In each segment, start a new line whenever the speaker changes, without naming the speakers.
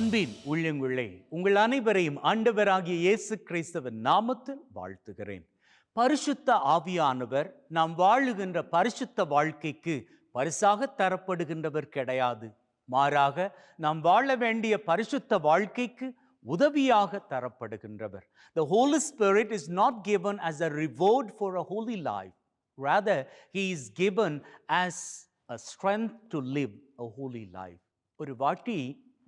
அன்பின் உள்ளங்குள்ளே உங்கள் அனைவரையும் ஆண்டவராகிய இயேசு கிறிஸ்தவன் நாமத்தில் வாழ்த்துகிறேன். பரிசுத்த ஆவியானவர் நாம் வாழுகின்ற பரிசுத்த வாழ்க்கைக்கு பரிசாக தரப்படுகின்றவர் கிடையாது. மாறாக நாம் வாழ வேண்டிய பரிசுத்த வாழ்க்கைக்கு உதவியாக தரப்படுகின்றவர். The Holy Spirit is not given as a reward for a holy life rather he is given as a strength to live a holy life ஒரு வாட்டி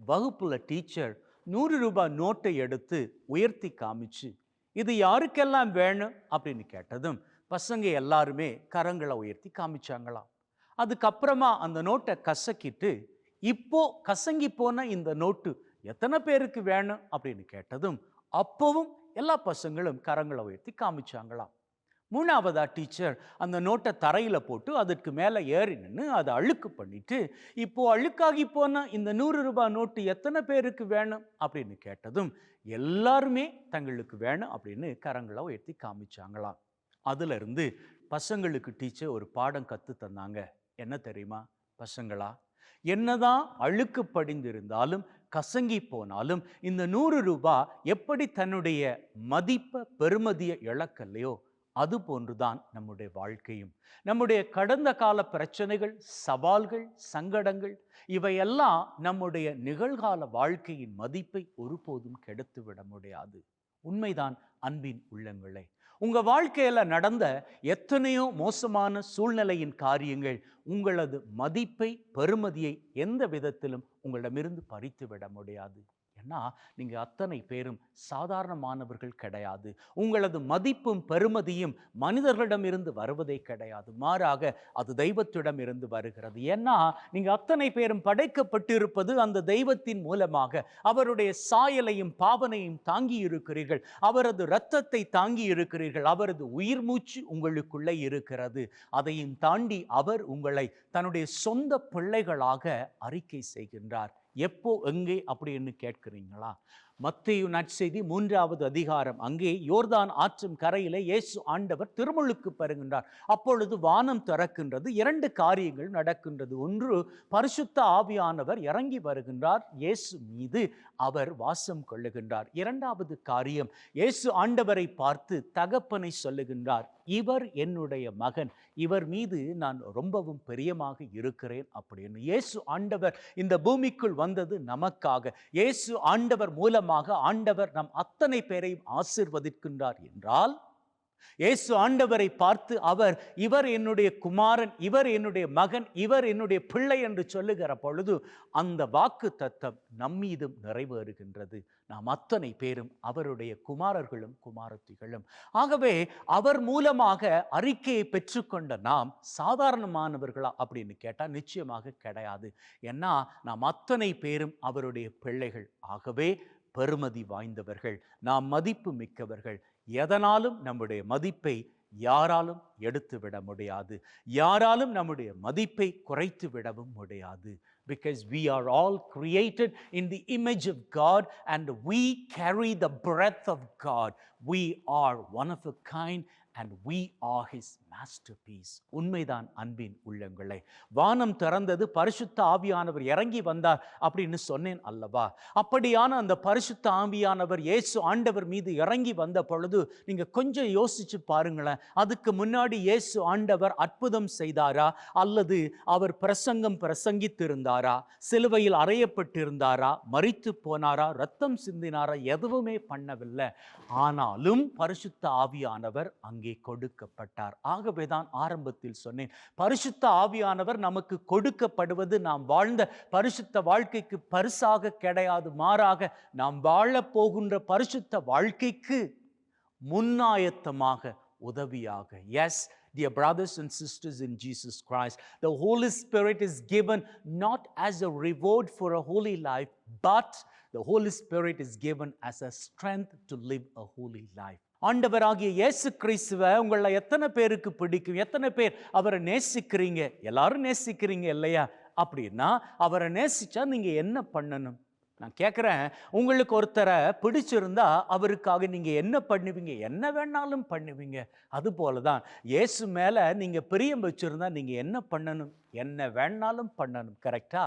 வகுப்புல டீச்சர் நூறு ரூபாய் நோட்டை எடுத்து உயர்த்தி காமிச்சு இது யாருக்கெல்லாம் வேணும் அப்படின்னு கேட்டதும் பசங்க எல்லாருமே கரங்களை உயர்த்தி காமிச்சாங்களாம். அதுக்கப்புறமா அந்த நோட்டை கசக்கிட்டு இப்போ கசங்கி போன இந்த நோட்டு எத்தனை பேருக்கு வேணும் அப்படின்னு கேட்டதும் அப்போவும் எல்லா பசங்களும் கரங்களை உயர்த்தி காமிச்சாங்களாம். மூணாவதாக டீச்சர் அந்த நோட்டை தரையில் போட்டு அதற்கு மேலே ஏறி நின்று அதை அழுக்கு பண்ணிவிட்டு இப்போது அழுக்காகி போன இந்த நூறு ரூபாய் நோட்டு எத்தனை பேருக்கு வேணும்? அப்படின்னு கேட்டதும் எல்லாருமே தங்களுக்கு வேணும் அப்படின்னு கரங்களை உயர்த்தி காமிச்சாங்களாம். அதிலிருந்து பசங்களுக்கு டீச்சர் ஒரு பாடம் கற்று தந்தாங்க. என்ன தெரியுமா? பசங்களா என்னதான் அழுக்கு படிந்திருந்தாலும் கசங்கி போனாலும் இந்த நூறு ரூபாய் எப்படி தன்னுடைய மதிப்பை பெருமதியை இழக்கலையோ அது போன்றுதான் நம்முடைய வாழ்க்கையும். நம்முடைய கடந்த கால பிரச்சனைகள் சவால்கள் சங்கடங்கள் இவையெல்லாம் நம்முடைய நிகழ்கால வாழ்க்கையின் மதிப்பை ஒருபோதும் கெடுத்து விட முடியாது. உண்மைதான் அன்பின் உள்ளங்களே. உங்க வாழ்க்கையில நடந்த எத்தனையோ மோசமான சூழ்நிலையின் காரியங்கள் உங்களது மதிப்பை பெருமதியை எந்த விதத்திலும் உங்களிடமிருந்து பறித்து விட முடியாது. ஏன்னா நீங்க அத்தனை பேரும் சாதாரணமானவர்கள் கிடையாது. உங்களது மதிப்பும் பெருமதியும் மனிதர்களிடமிருந்து வருவதே கிடையாது. மாறாக அது தெய்வத்திடம் இருந்து வருகிறது. ஏன்னா நீங்க அத்தனை பேரும் படைக்கப்பட்டிருப்பது அந்த தெய்வத்தின் மூலமாக. அவருடைய சாயலையும் பாவனையும் தாங்கி இருக்கிறீர்கள் அவரது இரத்தத்தை தாங்கி இருக்கிறீர்கள் அவரது உயிர் மூச்சு உங்களுக்குள்ளே இருக்கிறது. அதையும் தாண்டி அவர் உங்களை தன்னுடைய சொந்த பிள்ளைகளாக அறிக்கை செய்கின்றார். எப்போ எங்கே அப்படின்னு கேட்கிறீங்களா? மத்திய நற்செய்தி மூன்றாவது அதிகாரம். அங்கே யோர்தான் ஆற்றும் கரையிலே இயேசு ஆண்டவர் திருமுழுக்கு பருகின்றார் அப்பொழுது வானம் திறக்கின்றது இரண்டு காரியங்கள் நடக்கின்றது. ஒன்று பரிசுத்த ஆவியானவர் இறங்கி வருகின்றார் இயேசு மீது அவர் வாசம் கொள்ளுகின்றார். இரண்டாவது காரியம் இயேசு ஆண்டவரை பார்த்து தகப்பனை சொல்லுகின்றார் இவர் என்னுடைய மகன் இவர் மீது நான் ரொம்பவும் பிரியமாக இருக்கிறேன் அப்படின்னு. இயேசு ஆண்டவர் இந்த பூமிக்குள் வந்தது நமக்காக. இயேசு ஆண்டவர் மூலமாக ஆண்டவர் நம் அத்தனை பேரையும் ஆசிர்வதிக்கின்றார் என்றால் இயேசு ஆண்டவரை பார்த்து அவர் இவர் என்னுடைய குமாரன் இவர் என்னுடைய மகன் இவர் என்னுடைய பிள்ளை என்று சொல்லுகிற பொழுது அந்த வாக்கு தத்தம் நம்மீதும் நிறைவேறுகின்றது. நாம் அத்தனை பேரும் அவருடைய குமாரர்களும் குமாரத்திகளும். ஆகவே அவர் மூலமாக அறிக்கையை பெற்றுக்கொண்ட நாம் சாதாரணமானவர்களா அப்படின்னு கேட்டால் நிச்சயமாக கிடையாது. ஏன்னா நாம் அத்தனை பேரும் அவருடைய பிள்ளைகள். ஆகவே பெருமதி வாய்ந்தவர்கள் நாம் மதிப்பு மிக்கவர்கள். எதனாலும் நம்முடைய மதிப்பை யாராலும் எடுத்து விட முடியாது யாராலும் நம்முடைய மதிப்பை குறைத்து விடவும் முடியாது because we are all created in the image of God and we carry the breath of God we are one of a kind and we are his masterpiece உண்மைதான் அன்பின் உள்ளங்களை. வானம் திறந்தது பரிசுத்த ஆவியானவர் இறங்கி வந்தார் அப்படின்னு சொன்னேன் அல்லவா? அப்படியான அந்த பரிசுத்த ஆவியானவர் இயேசு ஆண்டவர் மீது இறங்கி வந்த பொழுது நீங்க கொஞ்சம் யோசிச்சு பாருங்களேன். அதுக்கு முன்னாடி இயேசு ஆண்டவர் அற்புதம் செய்தாரா? அல்லது அவர் பிரசங்கம் பிரசங்கித்திருந்தாரா? சிலுவையில் அறையப்பட்டிருந்தாரா? மறித்து போனாரா? ரத்தம் சிந்தினாரா? எதுவுமே பண்ணவில்லை. ஆனாலும் பரிசுத்த ஆவியானவர் அங்கே கொடுக்கப்பட்டார். ஆகவே தான் ஆரம்பத்தில் சொன்னேன் பரிசுத்த ஆவியானவர் நமக்கு கொடுக்கப்படுவது நாம் வாழ்ந்த பரிசுத்த வாழ்க்கைக்கு பரிசாக கிடையாது மாறாக நாம் வாழப் போகின்ற பரிசுத்த வாழ்க்கைக்கு முன்னாயத்தமாக உதவியாக. Yes Dear brothers and sisters in Jesus Christ, the Holy Spirit is given not as a reward for a holy life, but the Holy Spirit is given as a strength to live a holy life. ஆண்டவராகிய இயேசு கிறிஸ்துவ உங்களை எத்தனை பேருக்கு பிடிக்கும்? எத்தனை பேர் அவரை நேசிக்கிறீங்க? எல்லாரும் நேசிக்கிறீங்க இல்லையா? அப்படின்னா அவரை நேசிச்சா நீங்க என்ன பண்ணணும்? நான் கேட்குறேன் உங்களுக்கு ஒருத்தரை பிடிச்சிருந்தா அவருக்காக நீங்கள் என்ன பண்ணுவீங்க? என்ன வேணாலும் பண்ணுவீங்க. அதுபோல தான் இயேசு மேலே நீங்கள் பிரியம் வச்சுருந்தா நீங்கள் என்ன பண்ணணும்? என்ன வேணாலும் பண்ணணும் கரெக்டா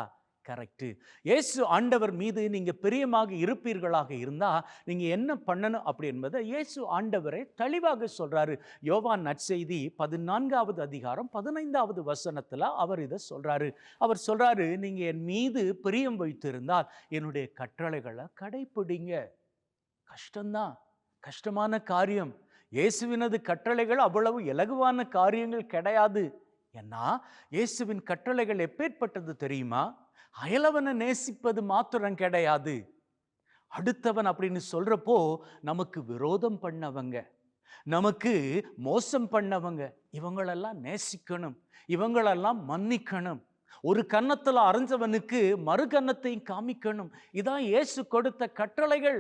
கரெக்டு இயேசு ஆண்டவர் மீது நீங்கள் பிரியமாக இருப்பீர்களாக இருந்தால் நீங்கள் என்ன பண்ணணும் அப்படி என்பதை இயேசு ஆண்டவரை தெளிவாக சொல்கிறாரு யோவான் நற்செய்தி பதினான்காவது அதிகாரம் பதினைந்தாவது வசனத்தில் அவர் இதை சொல்கிறாரு அவர் சொல்கிறாரு நீங்கள் என் மீது பிரியம் வைத்திருந்தால் என்னுடைய கட்டளைகளை கடைப்பிடிங்க. கஷ்டம்தான். கஷ்டமான காரியம். இயேசுவினது கட்டளைகள் அவ்வளவு இலகுவான காரியங்கள் கிடையாது. ஏன்னா இயேசுவின் கட்டளைகள் எப்பேற்பட்டது தெரியுமா? அயலவனை நேசிப்பது மாத்திரம் கிடையாது. அடுத்தவன் அப்படின்னு சொல்றப்போ நமக்கு விரோதம் பண்ணவங்க நமக்கு மோசம் பண்ணவங்க இவங்களெல்லாம் நேசிக்கணும் இவங்களெல்லாம் மன்னிக்கணும். ஒரு கன்னத்தில் அரைஞ்சவனுக்கு மறு கன்னத்தையும் காமிக்கணும். இதான் இயேசு கொடுத்த கட்டளைகள்.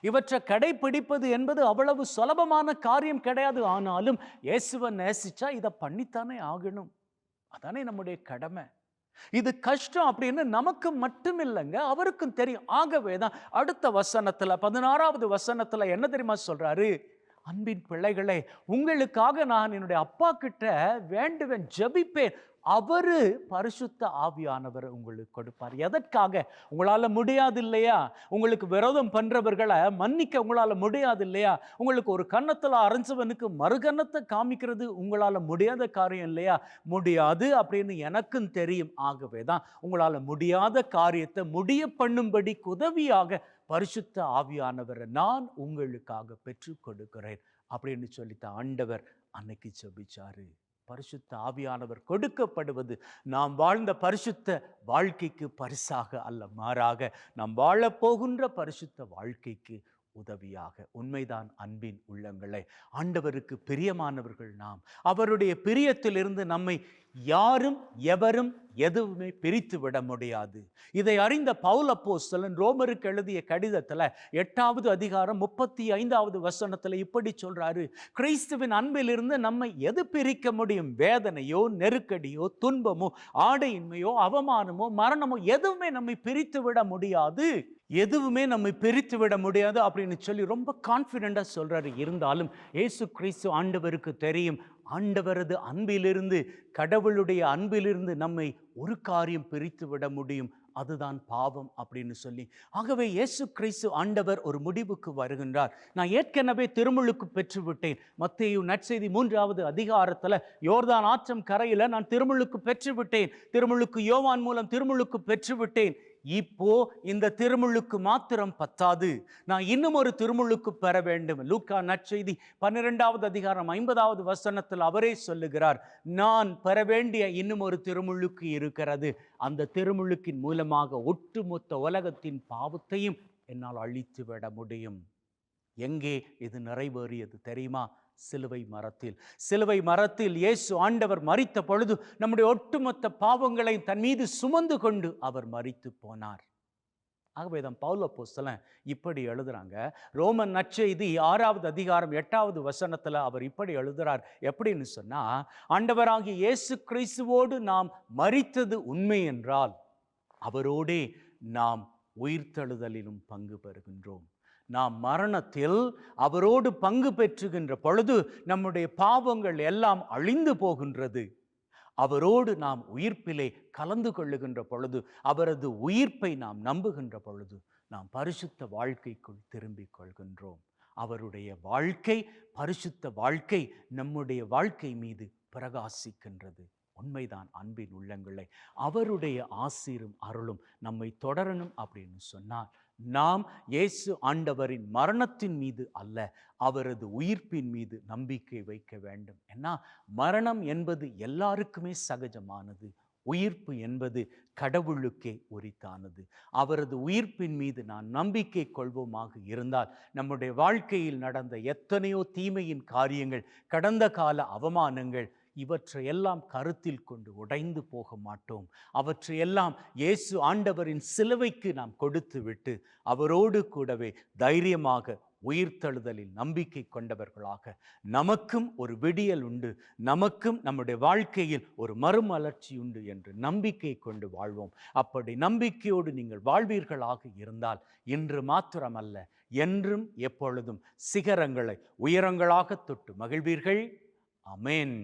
இவற்றை கடைபிடிப்பது என்பது அவ்வளவு சுலபமான காரியம் கிடையாது. ஆனாலும் இயேசுவை நேசிச்சா இதை பண்ணித்தானே ஆகணும். அதானே நம்முடைய கடமை. இது கஷ்டம் அப்படின்னு நமக்கு மட்டும் இல்லைங்க அவருக்கும் தெரியும். ஆகவே தான் அடுத்த வசனத்துல பதினாறாவது வசனத்துல என்ன தெரியுமா சொல்றாரு? அன்பின் பிள்ளைகளே உங்களுக்காக நான் என்னுடைய அப்பா கிட்ட வேண்டுவேன் ஜபிப்பேன். அவரு பரிசுத்த ஆவியானவர் உங்களுக்கு கொடுப்பார். எதற்காக? உங்களால் முடியாது இல்லையா உங்களுக்கு விரோதம் பண்ணுறவர்களை மன்னிக்க உங்களால் முடியாது இல்லையா உங்களுக்கு ஒரு கன்னத்தில் அரைஞ்சவனுக்கு மறுகன்னத்தை காமிக்கிறது உங்களால் முடியாத காரியம் இல்லையா? முடியாது அப்படின்னு எனக்கும் தெரியும். ஆகவே தான் உங்களால் முடியாத காரியத்தை முடிய பண்ணும்படி உதவியாக பரிசுத்த ஆவியானவரை நான் உங்களுக்காக பெற்றுக் கொடுக்கிறேன். அப்படின்னு சொல்லித்த ஆண்டவர் அன்னைக்கு செபிச்சாரு பரிசுத்த ஆவியானவர் கொடுக்கப்படுவது நாம் வாழ்ந்த பரிசுத்த வாழ்க்கைக்கு பரிசாக அல்ல மாறாக நாம் வாழப்போகின்ற பரிசுத்த வாழ்க்கைக்கு உதவியாக. உண்மைதான் அன்பின் உள்ளங்களை. ஆண்டவருக்கு பிரியமானவர்கள் நாம். அவருடைய பிரியத்திலிருந்து நம்மை யாரும் எவரும் எதுவுமே பிரித்து விட முடியாது. இதை அறிந்த பவுல் அப்போஸ்தலன் ரோமருக்கு எழுதிய கடிதத்தில் எட்டாவது அதிகாரம் முப்பத்தி ஐந்தாவது வசனத்தில் இப்படி சொல்கிறாரு கிறிஸ்துவின் அன்பிலிருந்து நம்மை எது பிரிக்க முடியும்? வேதனையோ நெருக்கடியோ துன்பமோ ஆடையின்மையோ அவமானமோ மரணமோ எதுவுமே நம்மை பிரித்து விட முடியாது. எதுவுமே நம்மை பிரித்து விட முடியாது அப்படின்னு சொல்லி ரொம்ப கான்ஃபிடென்ட்டாக சொல்கிறாரு இருந்தாலும் இயேசு கிறிஸ்து ஆண்டவருக்கு தெரியும். ஆண்டவரது அன்பிலிருந்து கடவுளுடைய அன்பிலிருந்து நம்மை ஒரு காரியம் பிரித்து விட முடியும். அதுதான் பாவம் அப்படின்னு சொல்லி. ஆகவே இயேசு கிறிஸ்து ஆண்டவர் ஒரு முடிவுக்கு வருகின்றார். நான் ஏற்கனவே திருமுழுக்கு பெற்றுவிட்டேன். மத்தேயு நற்செய்தி மூன்றாவது அதிகாரத்தில் யோர்தான் ஆற்றம் கரையில் நான் திருமுழுக்கு பெற்றுவிட்டேன். திருமுழுக்கு யோவான் மூலம் திருமுழுக்கு பெற்றுவிட்டேன். இப்போ இந்த திருமுழுக்கு மாத்திரம் பத்தாது. நான் இன்னும் ஒரு திருமுழுக்கு பெற வேண்டும். லூக்கா நற்செய்தி பன்னிரெண்டாவது அதிகாரம் ஐம்பதாவது வசனத்தில் அவரே சொல்லுகிறார் நான் பெற வேண்டிய இன்னும் ஒரு திருமுழுக்கு இருக்கிறது. அந்த திருமுழுக்கின் மூலமாக ஒட்டுமொத்த உலகத்தின் பாவத்தையும் என்னால் அழித்து விட முடியும். எங்கே இது நிறைவேறியது தெரியுமா? சிலுவை மரத்தில். சிலுவை மரத்தில் இயேசு ஆண்டவர் மறித்த பொழுது நம்முடைய ஒட்டுமொத்த பாவங்களை தன் மீது சுமந்து கொண்டு அவர் மறித்து போனார். ஆகவே தான் பவுல போஸ்தலன் இப்படி எழுதுறாங்க. ரோமன் நற்செய்தி ஆறாவது அதிகாரம் எட்டாவது வசனத்துல அவர் இப்படி எழுதுறார். எப்படின்னு சொன்னா ஆண்டவராகிய இயேசு கிறிஸ்துவோடு நாம் மறித்தது உண்மை என்றால் அவரோடே நாம் உயிர்த்தெழுதலிலும் பங்கு பெறுகின்றோம். நாம் மரணத்தில் அவரோடு பங்கு பெற்றுகின்ற பொழுது நம்முடைய பாவங்கள் எல்லாம் அழிந்து போகின்றது. அவரோடு நாம் உயிர்ப்பிலே கலந்து கொள்ளுகின்ற பொழுது அவரது உயிர்ப்பை நாம் நம்புகின்ற பொழுது நாம் பரிசுத்த வாழ்க்கைக்குள் திரும்பிக் கொள்கின்றோம். அவருடைய வாழ்க்கை பரிசுத்த வாழ்க்கை நம்முடைய வாழ்க்கை மீது பிரகாசிக்கின்றது. உண்மைதான் அன்பின் உள்ளங்களை. அவருடைய ஆசீரும் அருளும் நம்மை தொடரணும் அப்படின்னு சொன்னால் நாம் இயேசு ஆண்டவரின் மரணத்தின் மீது அல்ல அவரது உயிர்ப்பின் மீது நம்பிக்கை வைக்க வேண்டும். ஏன்னா மரணம் என்பது எல்லாருக்குமே சகஜமானது. உயிர்ப்பு என்பது கடவுளுக்கே உரித்தானது. அவரது உயிர்ப்பின் மீது நான் நம்பிக்கை கொள்வோமாக இருந்தால் நம்முடைய வாழ்க்கையில் நடந்த எத்தனையோ தீமையின் காரியங்கள் கடந்த கால அவமானங்கள் இவற்றையெல்லாம் கருத்தில் கொண்டு உடைந்து போக மாட்டோம். அவற்றையெல்லாம் இயேசு ஆண்டவரின் சிலுவைக்கு நாம் கொடுத்து விட்டு அவரோடு கூடவே தைரியமாக உயிர்த்தழுதலில் நம்பிக்கை கொண்டவர்களாக நமக்கும் ஒரு விடியல் உண்டு. நமக்கும் நம்முடைய வாழ்க்கையில் ஒரு மறுமலர்ச்சி உண்டு என்று நம்பிக்கை கொண்டு வாழ்வோம். அப்படி நம்பிக்கையோடு நீங்கள் வாழ்வீர்களாக இருந்தால் இன்று மாத்திரமல்ல என்றும் எப்பொழுதும் சிகரங்களை உயரங்களாக தொட்டு மகிழ்வீர்கள். அமேன்